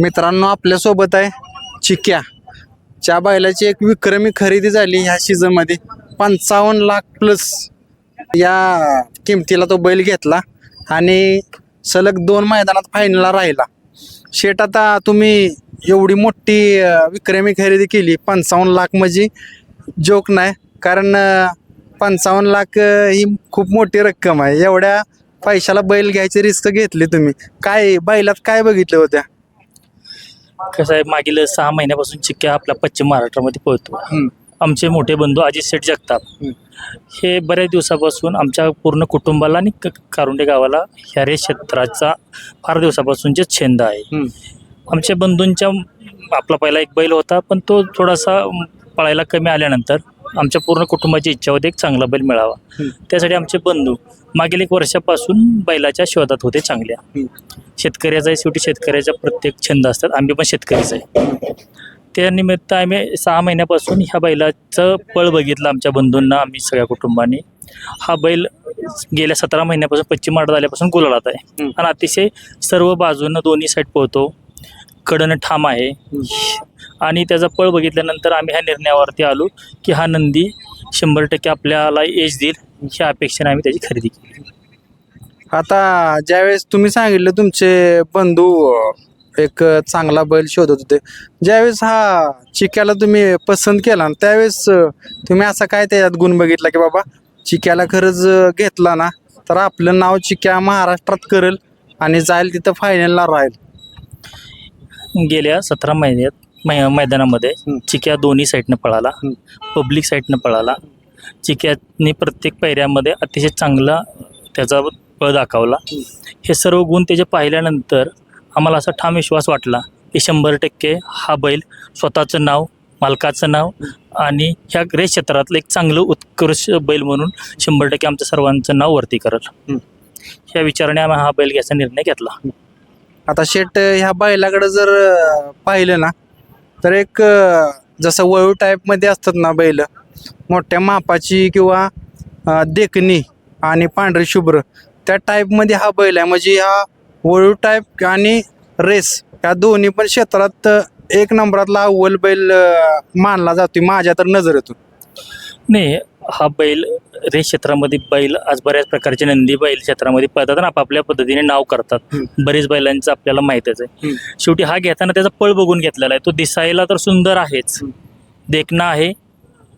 मित्रांनो आपल्यासोबत आहे चिक्या. च्या बैलाची एक विक्रमी खरेदी झाली ह्या सीझनमध्ये पंचावन्न लाख प्लस या किमतीला तो बैल घेतला आणि सलग दोन मैदानात फायनलला राहिला. शेट आता तुम्ही एवढी मोठी विक्रमी खरेदी केली पंचावन्न लाख म्हणजे जोक नाही. कारण पंचावन्न लाख ही खूप मोठी रक्कम आहे. एवढ्या पैशाला बैल घ्यायची रिस्क घेतली तुम्ही. काय बैलात काय बघितलं होत्या? कसं आहे मागील सहा महिन्यापासून चिक्क्या आपल्या पश्चिम महाराष्ट्रामध्ये पळतो हम्म. आमचे मोठे बंधू अजित शेठ जगताप हम्म. हे बऱ्याच दिवसापासून आमच्या पूर्ण कुटुंबाला आणि क- कारुंडे गावाला ह्या रे क्षेत्राचा फार दिवसापासूनचे छंद आहे हम्म. आमच्या बंधूंच्या आपला पहिला एक बैल होता पण तो थोडासा पळायला कमी आल्यानंतर आमच्या पूर्ण कुटुंबाची इच्छा होती एक चांगला बैल मिळावा. त्यासाठी आमचे बंधू मागील एक वर्षापासून बैलाच्या शोधात होते चांगल्या. शेतकऱ्याचा शेवटी शेतकऱ्याचा प्रत्येक छंद असतात आम्ही पण शेतकरीच आहे. त्या निमित्त आम्ही सहा महिन्यापासून ह्या बैलाचं पळ बघितलं आमच्या बंधूंना आम्ही सगळ्या कुटुंबाने. हा बैल गेल्या सतरा महिन्यापासून पश्चिम महाराष्ट्र आल्यापासून गुलालात आहे. आणि अतिशय सर्व बाजूनं दोन्ही साईड पळतो. कडनं ठाम आहे. आणि त्याचा पळ बघितल्यानंतर आम्ही ह्या निर्णयावरती आलो की हा नंदी शंभर टक्के आपल्याला एज देईल ह्या अपेक्षेने आम्ही त्याची खरेदी केली. आता ज्यावेळेस तुम्ही सांगितलं तुमचे बंधू एक चांगला बैल शोधत होते ज्यावेळेस हा चिक्याला तुम्ही पसंत केला ना, त्यावेळेस तुम्ही असा काय त्याच्यात गुण बघितला की बाबा चिक्याला खरंच घेतला ना तर आपलं नाव चिक्या महाराष्ट्रात करेल आणि जाईल तिथं फायनलला राहील. गेल्या सतरा महिन्यात मै मैदानामध्ये. चिक्या दोन्ही साईडनं पळाला. पब्लिक साईडनं पळाला. चिक्याने प्रत्येक पायऱ्यामध्ये अतिशय चांगला त्याचा पळ दाखवला. हे सर्व गुण त्याचे पाहिल्यानंतर आम्हाला असा ठाम विश्वास वाटला की शंभर टक्के हा बैल स्वतःचं नाव मालकाचं नाव आणि ह्या रेस क्षेत्रातलं एक चांगलं उत्कृष्ट बैल म्हणून शंभर टक्के आमच्या सर्वांचं नाव वरती करल. ह्या विचाराने आम्ही हा बैल घ्यायचा निर्णय घेतला. आता शेट ह्या बैलाकडे जर अं, पाहिलं ना तर एक जसं वळू टाईपमध्ये असतात ना बैल मोठ्या मापाची किंवा देखणी आणि पांढरी शुभ्र त्या टाईपमध्ये हा बैल आहे. म्हणजे हा वळू टाईप आणि रेस या दोन्ही पण क्षेत्रात एक नंबरातला अव्वल बैल मानला जातो माझ्या तर नजरेतून. नाही हा बैल रेस क्षेत्रामध्ये बैल आज बऱ्याच प्रकारचे नंदी बैल क्षेत्रामध्ये पळतात आणि आपापल्या पद्धतीने नाव करतात. बरेच बैलांचं आपल्याला माहीतच आहे. शेवटी हा घेताना त्याचा पळ बघून घेतलेला आहे तो दिसायला तर सुंदर आहेच. देखणा आहे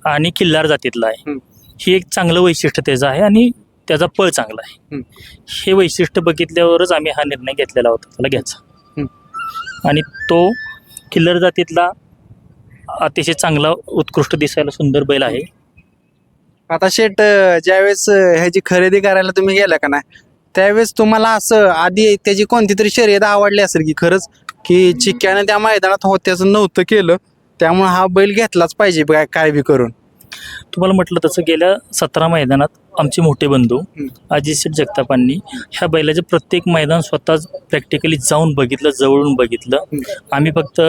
आणि किल्लार जातीतला आहे. ही एक चांगलं वैशिष्ट्य त्याचं आहे आणि त्याचा पळ चांगला आहे. हे वैशिष्ट्य बघितल्यावरच आम्ही हा निर्णय घेतलेला होता त्याला घ्यायचा आणि तो किल्लर जातीतला अतिशय चांगला उत्कृष्ट दिसायला सुंदर बैल आहे आता शेट अं, ज्यावेळेस अं, ह्याची खरेदी करायला तुम्ही गेला का नाही त्यावेळेस तुम्हाला असं आधी त्याची कोणती तरी शर्यत आवडली असेल की खरंच की चिक्क्यानं त्या मैदानात होत्याचं नव्हतं केलं त्यामुळे हा बैल घेतलाच पाहिजे काय काय बी करून. तुम्हाला म्हटलं तसं गेल्या सतरा मैदानात आमचे मोठे बंधू. अजित शेठ जगतापांनी ह्या बैलाचे प्रत्येक मैदान स्वतःच प्रॅक्टिकली जाऊन बघितलं जवळून बघितलं. आम्ही फक्त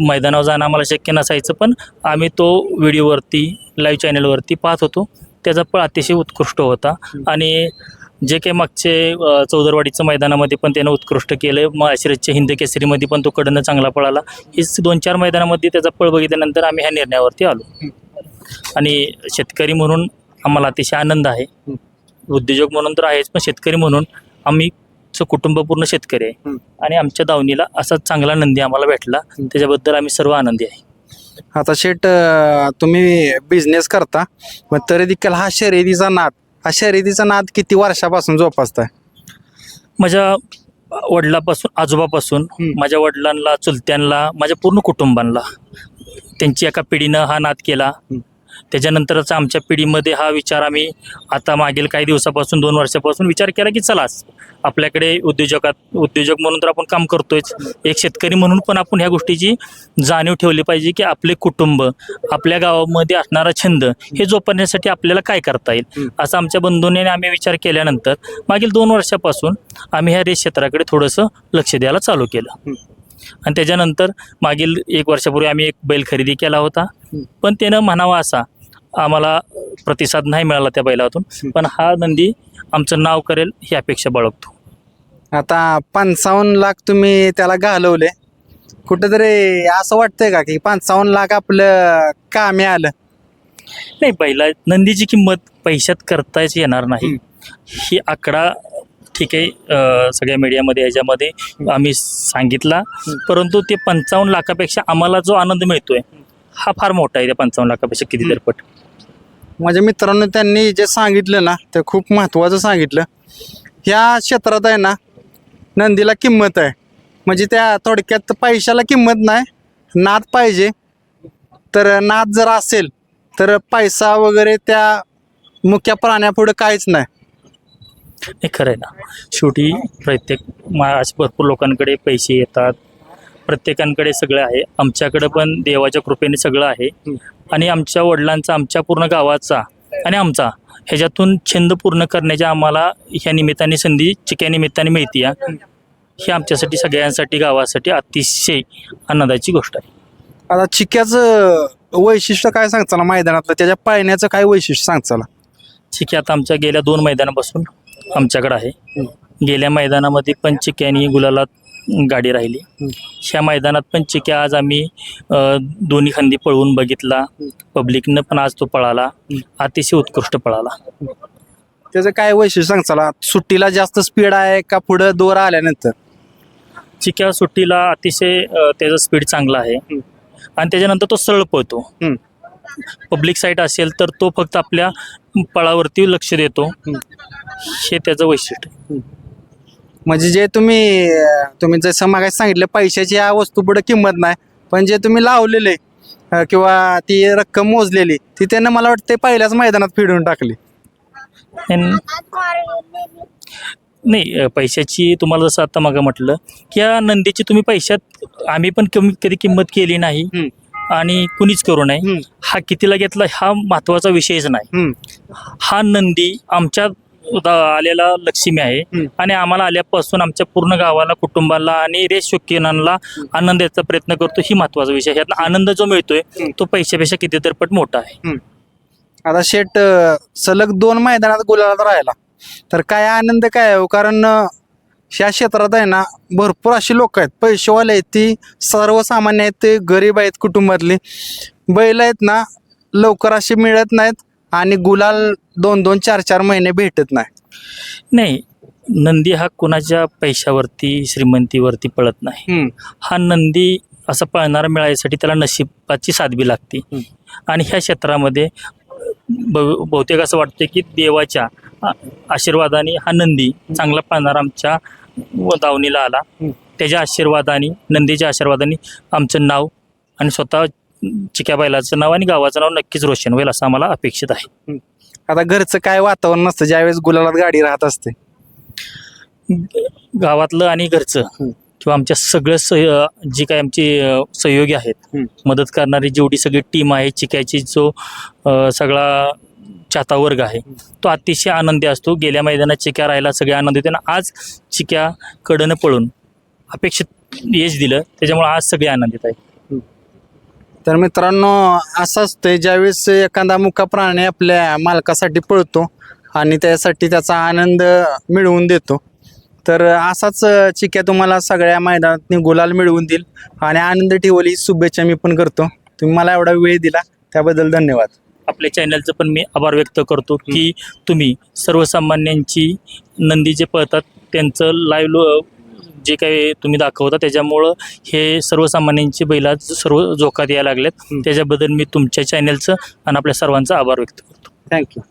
मैदानावर जाणं आम्हाला शक्य नसायचं पण आम्ही तो व्हिडिओवरती लाईव्ह चॅनलवरती पाहत होतो. त्याचा पळ अतिशय उत्कृष्ट होता. आणि जे काही मागचे चौदरवाडीचं मैदानामध्ये पण त्यानं उत्कृष्ट केलं. मग आशिरतच्या हिंद केसरीमध्ये पण तो कडनं चांगला पळाला. हेच दोन चार मैदानामध्ये त्याचा पळ बघितल्यानंतर आम्ही ह्या निर्णयावरती आलो. आणि शेतकरी म्हणून आम्हाला अतिशय आनंद आहे. उद्योजक म्हणून तर आहेच पण शेतकरी म्हणून आम्ही चं कुटुंब पूर्ण शेतकरी आहे. आणि आमच्या दावणीला असा चांगला नंदी आम्हाला भेटला. त्याच्याबद्दल आम्ही सर्व आनंदी आहे आता शेट तुम्ही बिझनेस करता पण तरी देखील हा शर्यतीचा नाद हा शर्यतीचा नाद किती वर्षापासून जोपासताय माझ्या वडिलापासून आजोबापासून. माझ्या वडिलांना चुलत्यांना माझ्या पूर्ण कुटुंबांना त्यांची एका पिढीनं हा नाद केला. त्याच्यानंतरच आमच्या पिढीमध्ये हा विचार आम्ही आता मागील काही दिवसापासून दोन वर्षापासून विचार केला की चलाच आपल्याकडे उद्योजकात उद्योजक म्हणून तर आपण काम करतोयच एक शेतकरी म्हणून पण आपण ह्या गोष्टीची जाणीव ठेवली पाहिजे की आपले कुटुंब आपल्या गावामध्ये असणारा छंद हे जोपासण्यासाठी आपल्याला काय करता येईल. असं आमच्या बंधूने आम्ही विचार केल्यानंतर मागील दोन वर्षापासून आम्ही ह्या रेस क्षेत्राकडे थोडंसं लक्ष द्यायला चालू केलं. आणि त्याच्यानंतर मागील एक वर्षापूर्वी आम्ही एक बैल खरेदी केला होता. पण त्यानं म्हणावा असा आम्हाला प्रतिसाद नाही मिळाला त्या बैलातून. पण हा नंदी आमचं नाव करेल ही अपेक्षा बाळगतो. आता पंचावन्न लाख तुम्ही त्याला घालवले. कुठेतरी असं वाटतंय का की पंचावन्न लाख आपलं कामी आलं? नाही बैला नंदीची किंमत पैशात करताच येणार नाही. ही आकडा ठीक आहे सगळ्या मीडियामध्ये ह्याच्यामध्ये आम्ही सांगितला. परंतु ते पंचावन्न लाखापेक्षा आम्हाला जो आनंद मिळतोय हा फार मोठा आहे त्या पंचावन्न लाखापेक्षा कितीतरी पट. माझ्या मित्रांनो त्यांनी जे सांगितलं ना ते खूप महत्त्वाचं सांगितलं. ह्या क्षेत्रात आहे ना नंदीला किंमत आहे. म्हणजे त्या थोडक्यात पैशाला किंमत नाही नाद पाहिजे. तर नाद जर असेल तर पैसा वगैरे त्या मुख्य प्राण्यापुढं काहीच नाही. हे खरं आहे ना. शेवटी प्रत्येक मा भरपूर लोकांकडे पैसे येतात. प्रत्येकांकडे सगळं आहे. आमच्याकडे पण देवाच्या कृपेने सगळं आहे. आणि आमच्या वडिलांचा आमच्या पूर्ण गावाचा आणि आमचा ह्याच्यातून छंद पूर्ण करण्याच्या आम्हाला ह्या निमित्ताने संधी चिक्या निमित्ताने मिळते ही. आमच्यासाठी सगळ्यांसाठी गावासाठी अतिशय आनंदाची गोष्ट आहे. आता चिक्याचं वैशिष्ट्य काय सांगचाला मैदानातलं? त्याच्या पाळण्याचं काय वैशिष्ट्य सांगचाला चिक्या आता आमच्या गेल्या दोन मैदानापासून आमच्याकडे आहे. गेल्या मैदानामध्ये पण चिक्यानी गुलाला गाडी राहिली. ह्या मैदानात पण चिक्या आज आम्ही अ, दोन्ही खांदी पळवून बघितला. पब्लिकनं पण आज तो पळाला. अतिशय उत्कृष्ट पळाला. त्याचं काय वैशिष्ट्य सांगचाला सुट्टीला जास्त स्पीड आहे का पुढं दोर आल्यानंतर? चिक्या सुट्टीला अतिशय अ, त्याचा स्पीड चांगला आहे. आणि त्याच्यानंतर तो सरळ पळतो. हम्म. पब्लिक साईट असेल तर तो फक्त आपल्या पळावरती लक्ष देतो. हे त्याचं वैशिष्ट्य आहे. म्हणजे जे तुम्ही तुम्ही जसं मागायचं सांगितलं पैशाची या वस्तू पुढे किंमत नाही पण जे तुम्ही लावलेले किंवा ती रक्कम मोजलेली ती त्यांना मला वाटतं पहिल्याच मैदानात फिडून टाकली नाही पैशाची तुम्हाला जसं आता मागं म्हटलं की या नंदीची तुम्ही पैशात आम्ही पण कमी कधी किंमत केली नाही. आणि कुणीच करू नये. हा कितीला घेतला हा महत्त्वाचा विषयच नाही. हा नंदी आमच्या आलेला लक्ष्मी आहे. आणि आम्हाला आल्यापासून आमच्या पूर्ण गावाला कुटुंबाला आणि रेस शौकीनांना आनंद द्यायचा प्रयत्न करतो. ही महत्त्वाचा विषय ह्यातला आनंद जो मिळतोय. तो पैशापेक्षा कितीतरी पट मोठा आहे. आता शेट सलग दोन मैदानात गुलालात राहिला. तर काय आनंद काय आहे हो? कारण ह्या क्षेत्रात आहे ना भरपूर अशी लोक आहेत. पैसेवाले आहेत ती सर्वसामान्य आहेत ते गरीब आहेत कुटुंबातली. बैल आहेत ना लवकर अशी मिळत नाहीत. आणि गुलाल दोन दोन चार चार महिने भेटत नाही. नाही नंदी हा कोणाच्या पैशावरती श्रीमंतीवरती पळत नाही. हा नंदी असा पळणारा मिळायसाठी त्याला नशिबाची बी लागते. आणि ह्या क्षेत्रामध्ये बहु- बहुतेक असं वाटतं की देवाच्या आशीर्वादाने हा नंदी चांगला पळणारा आमच्या व दावणीला आला. त्याच्या आशीर्वादाने नंदीच्या आशीर्वादाने आमचं नाव आणि स्वतः चिक्या बैलाचं नाव आणि गावाचं नाव नक्कीच रोशन होईल असं आम्हाला अपेक्षित आहे. आता घरचं काय वातावरण नसतं? ज्यावेळेस गुलालात गाडी राहत असते. गावातलं आणि घरचं. किंवा आमच्या सगळं सह जी काय आमची अ, सहयोगी आहेत हम्म. मदत करणारी जेवढी सगळी टीम आहे चिक्याची जो अ, सगळा चाहता वर्ग आहे तो अतिशय आनंदी असतो. गेल्या मैदानात चिक्या राहायला सगळे आनंद होते आणि आज चिक्या कडनं पळून अपेक्षित यश दिलं. त्याच्यामुळे आज सगळे आनंदित आहे तर मित्रांनो असं असतंय ज्यावेळेस एखादा मुका प्राणी आपल्या मालकासाठी पळतो आणि त्यासाठी त्याचा आनंद मिळवून देतो तर असाच चिक्या तुम्हाला सगळ्या मैदानात गुलाल मिळवून देईल आणि आनंद ठेवली. ही शुभेच्छा मी पण करतो. तुम्ही मला एवढा वेळ दिला त्याबद्दल धन्यवाद. आपल्या चॅनलचं पण मी आभार व्यक्त करतो की तुम्ही सर्वसामान्यांची नंदी जे पळतात त्यांचं लाईव्ह जे काही तुम्ही दाखवता त्याच्यामुळं हे सर्वसामान्यांची बैला सर्व जोखात यायला लागलेत. हं. त्याच्याबद्दल मी तुमच्या चॅनलचं आणि आपल्या सर्वांचा आभार व्यक्त करतो. थँक्यू